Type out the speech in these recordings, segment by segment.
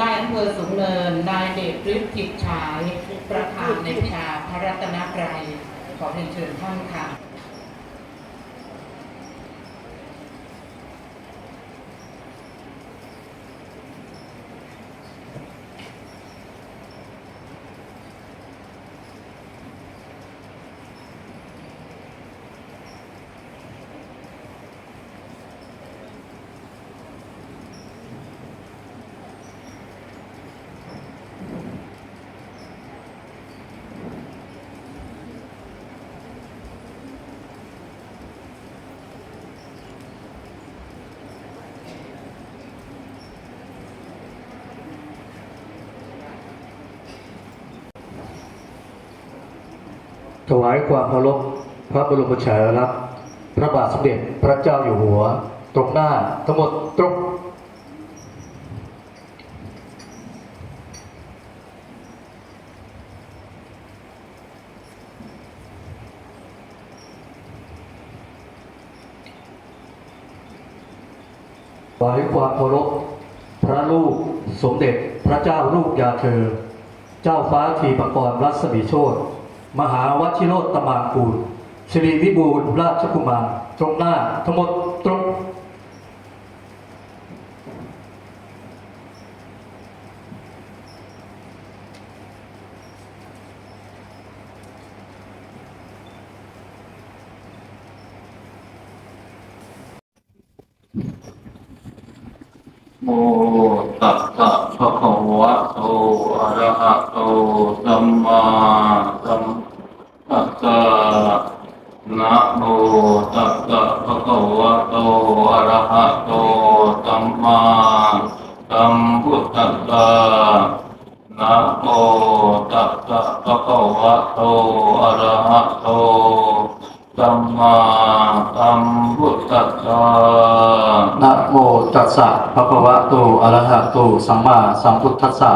นายอำเภอสูงเนิน นายเดชฤทธิ์จิตฉายประธานในพิธาพระรัตนตรัยขอเรียนเชิญท่านค่ะ วายความเคารพพระบรมฉายาลักษณ์พระบาทสมเด็จพระเจ้าอยู่หัว ตรงหน้าทั้งหมดตรงถวายความเคารพพระลูกสมเด็จพระเจ้าลูกยาเธอ เจ้าฟ้าทีปกรณ์รัศมีโชต มหาวชิโรตมานกูลสิริวิบูลราชกุมารตรงหน้าทั้งหมดตรง โมตัสสะภะคะวะโตอะระหะโตสัมมาสัมพุทธัสสะนะโมตัสสะภะคะวะ โตอะระหะโตสัมมาสัมพุทธัสสะนะโมตัสสะภะคะวะโตอะระหะโตสัมมาสัมพุทธัสสะนะโมตัสสะภะคะวะโตอะระหะโตสัมมาสัมพุทธัสสะ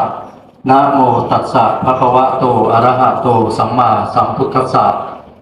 นะโมตัสสะภะคะวะโตอะระหะโตสัมมาสัมพุทธัสสะ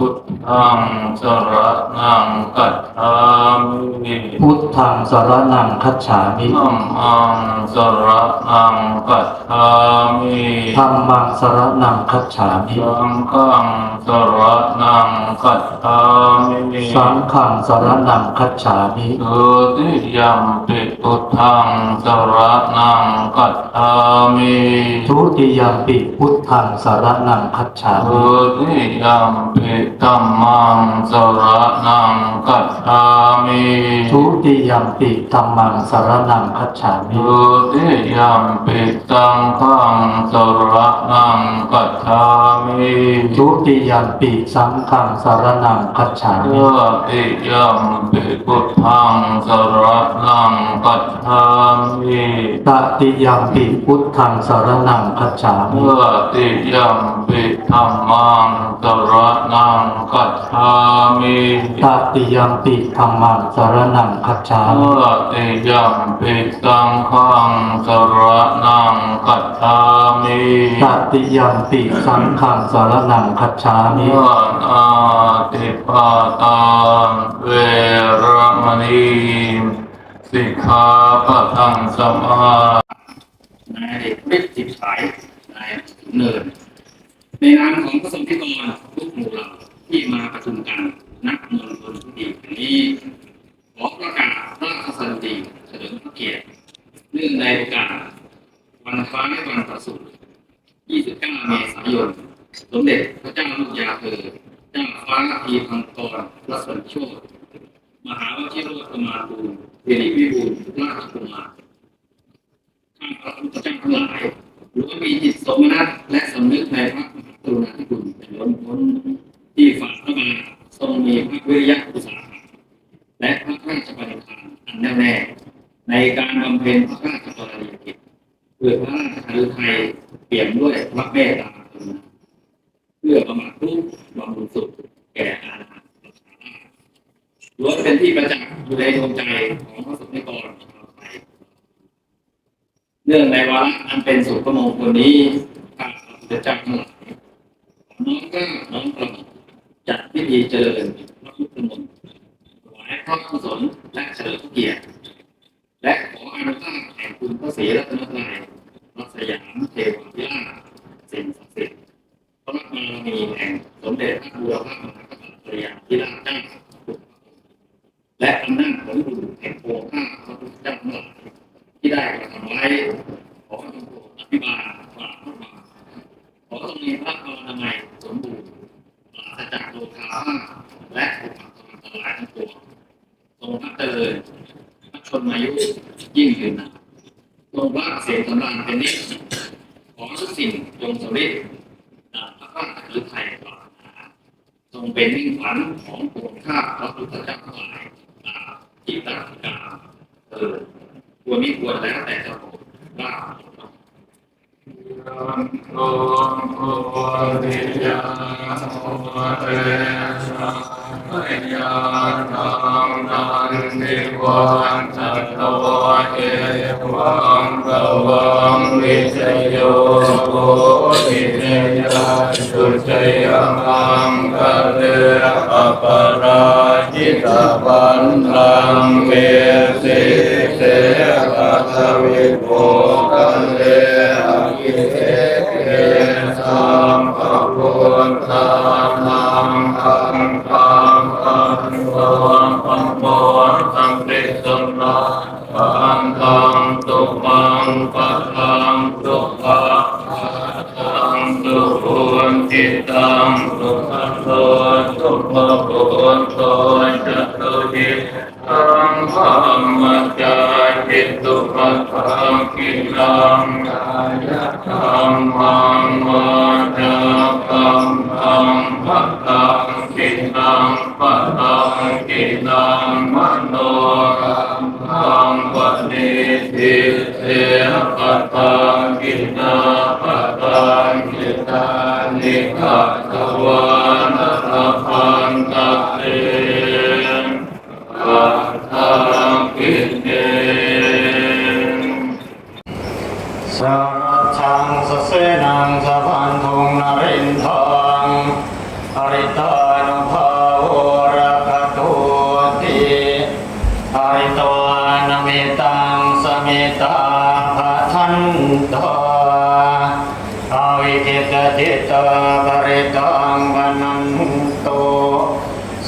พุทธังสรนังกัจฉามิพุทธังสรณังคัจฉามิธัมมังสรนังกัจฉามิธัมมังสรณังคัจฉามิสังฆังสรนังกัจฉามิสังฆังสรณังคัจฉามิสุติยัมปิพุทธังสรนังกัจฉามิทุติยมปิพุทธังสรณังคัจฉามิสุติยัมปิธัมมังสรนังกัจฉามิทุติยมปิธัมมังสรณังคัจฉามิสุติยัมปิสังฆังสรนังกัจฉามิทุติยมปิสังฆังสรณังคัจฉาเอมิติยัมปิพุทธังสรนังกัจฉามิตติยมปิพุทธังสรณังคัจฉาเอมิติยัมปิธัมมังสรนังงกัจฉามิตติยัมปิธัมมังสรณังคัจฉามิตติยัมปิสังฆังสรนังกัจฉามิตติยัมปิสังฆังสรณังคัจฉามิอาติปาตาเวรมณีสิกขาปะทังสมาในเด็กฤทธิ์จิตฉายในเนินในนามของพระสงฆ์ที่กรทุกหมู่เหล่า ที่มาประชุมกันนักมนตนทุดีแห่งนี้ขอประกาศราชสันติเฉลิมพระเกียรติเนื่องในโอกาสวันคล้ายวันประสูติ29 เมษายน สมเด็จพระเจ้าลูกยาเธอเจ้าฟ้าทีพังกรรัศมีโชตมหาวชิโรตมาตูสิริวิบูลราชกุมารข้าพระพุทธเจ้าทั้งหลายล้วนมีจิตสมนัตและสำนึกในพระมหากรุณาธิคุณเป็นล้นพ้น ที่ฝ่าพระบาททรงมีพระวิริยะอุตสาหะและพระราชปฏิภาณอันแน่วแน่ในการบำเพ็ญพระราชกรณียกิจเพื่อพระราชคฤทัยเปี่ยมด้วยพระเมตตา มีแห่งสมเด็จพระบรพระมหากษัตริยาธิราชเจ้า เกิดกลัวไม่กลัวแล้วแต่เจ้าของว่า โอโอติยาโอเตชยาธรรมนัติวันจัตตวเอวังกวังวิจโยโอติยาสุจยังังกะเรอปราจิตปันทังเวสิเสกะทวิโกกันเร สัมะพุทธานังอ เสหปะตังกินาปะตังกิตานิกาตวา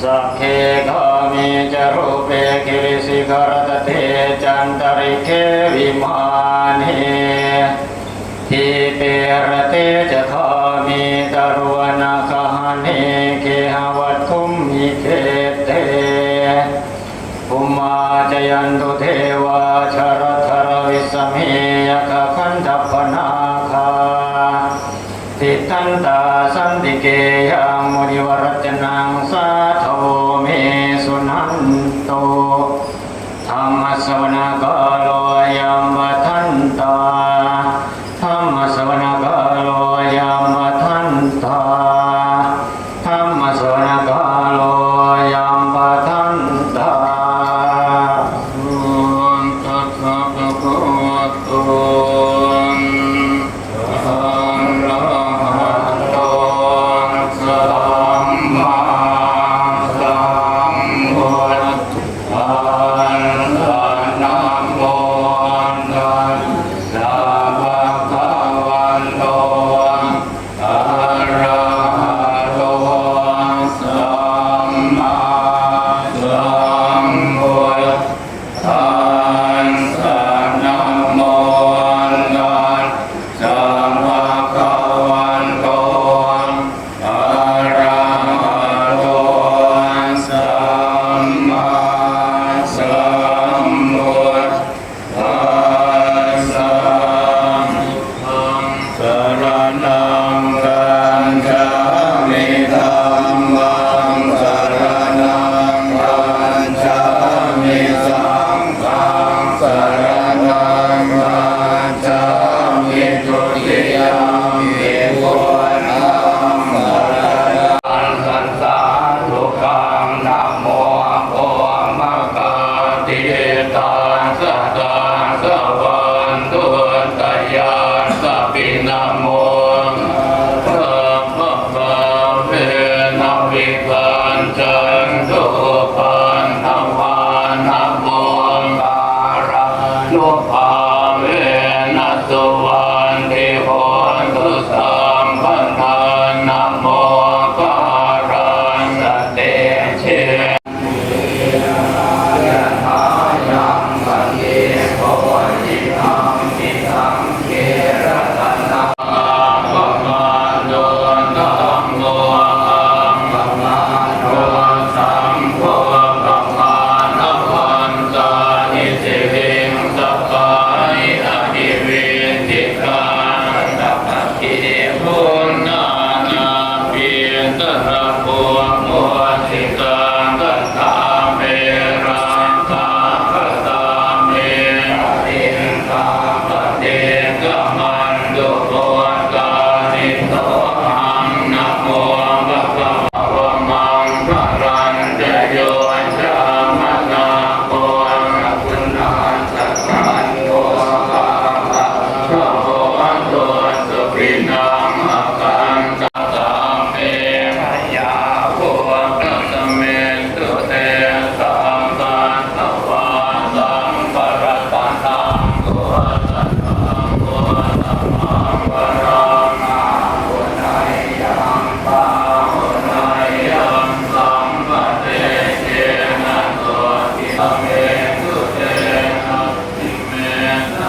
सखे घमे च रूपे गिरिशिखरदधे चान्तरिखे विमा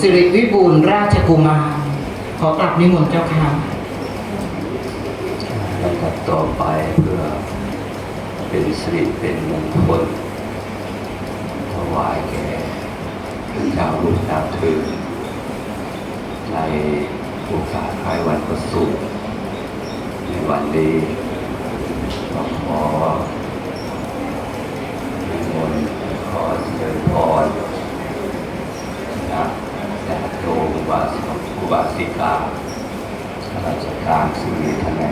สิริวิบูลราชกุมารขอกลับนิมนต์เจ้าค่ะแล้วก็ต่อไปเพื่อเป็นสิริเป็นมงคลถวายแก่เจ้าลูกดาถึงในโอกาสคลายวันประสูติในวันนี้ এখানে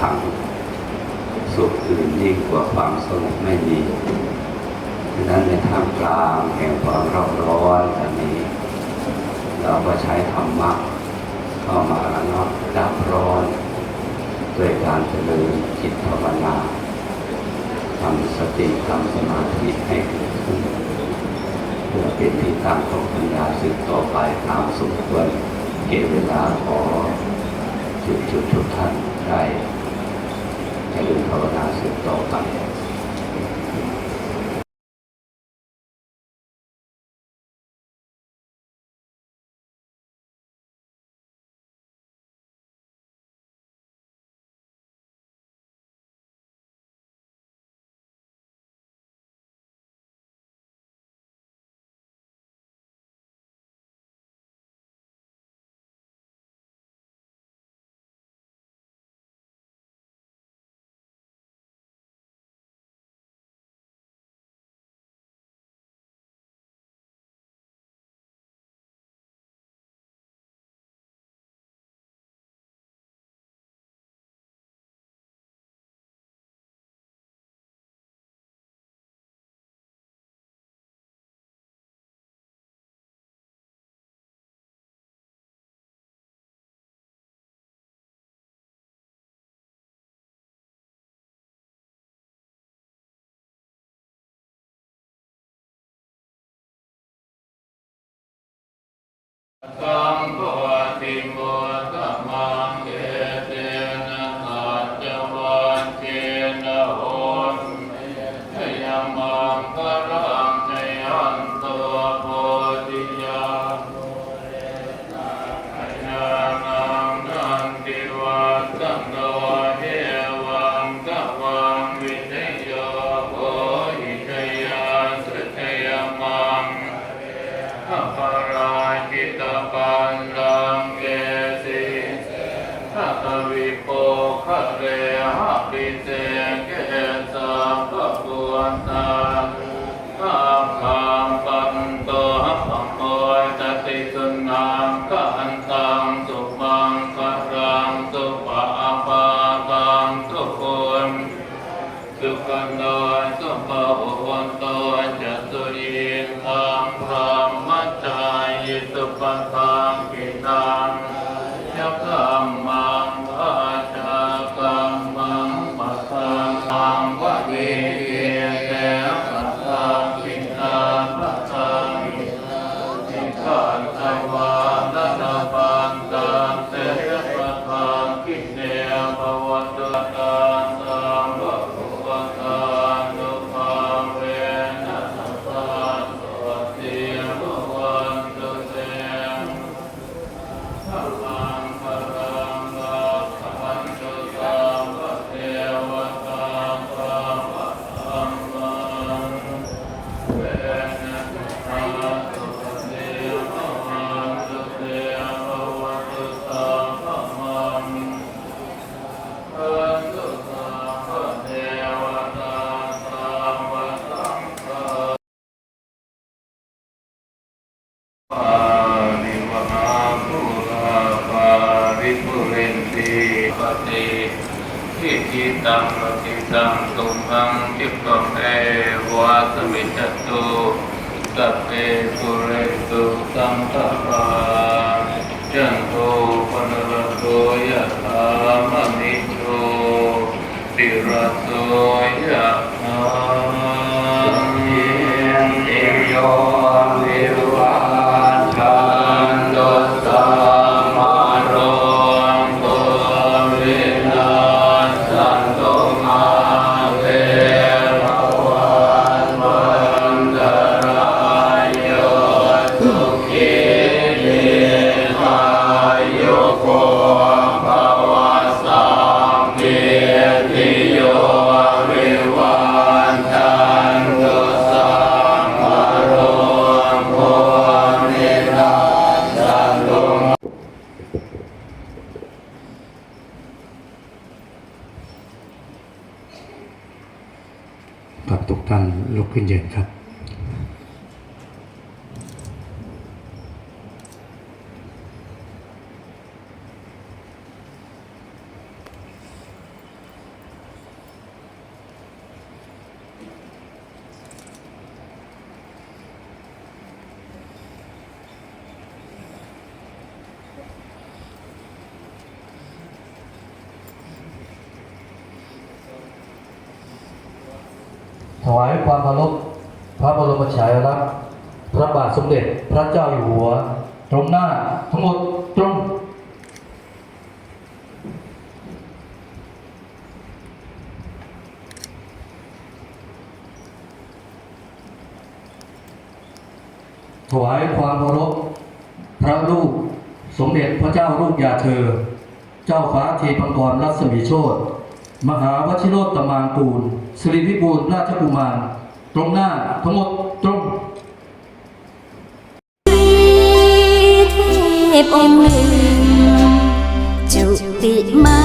ขัง สุขอื่นยิ่งกว่าความสงบไม่มีดังนั้นในท่ามกลางแห่งความร้อนร้อนอันนี้ เราก็ใช้ธรรมะเข้ามาระงับดับร้อนด้วยการเจริญจิตภาวนาทำสติทำสมาธิให้ขึ้นเพื่อเป็นที่ตั้งของปัญญาสืบต่อไปตามสมควรเกเวลาขอจุดจุดทุกท่านได้ 还有一条大隧道大概 God. สัพเพปุเรตุสังฆปาจันโทปนรโตยะธามมิโตติระโตย ขึ้นเย็นครับ ถ วายความเคารพพระบรมฉายาลักษณ์พระบาทสมเด็จพระเจ้าอยู่หัว ตรงหน้าทั้งหมดตรงถวายความเคารพพระลูกสมเด็จพระเจ้าลูกยาเธอ เจ้าฟ้าเทพังกรรัศมีโชต มหาวชิโรตมานกูลสิริวิบูลราชกุมาร ตรงหน้าทั้งหมดตรงเทพองค์หนึ่งจุติมา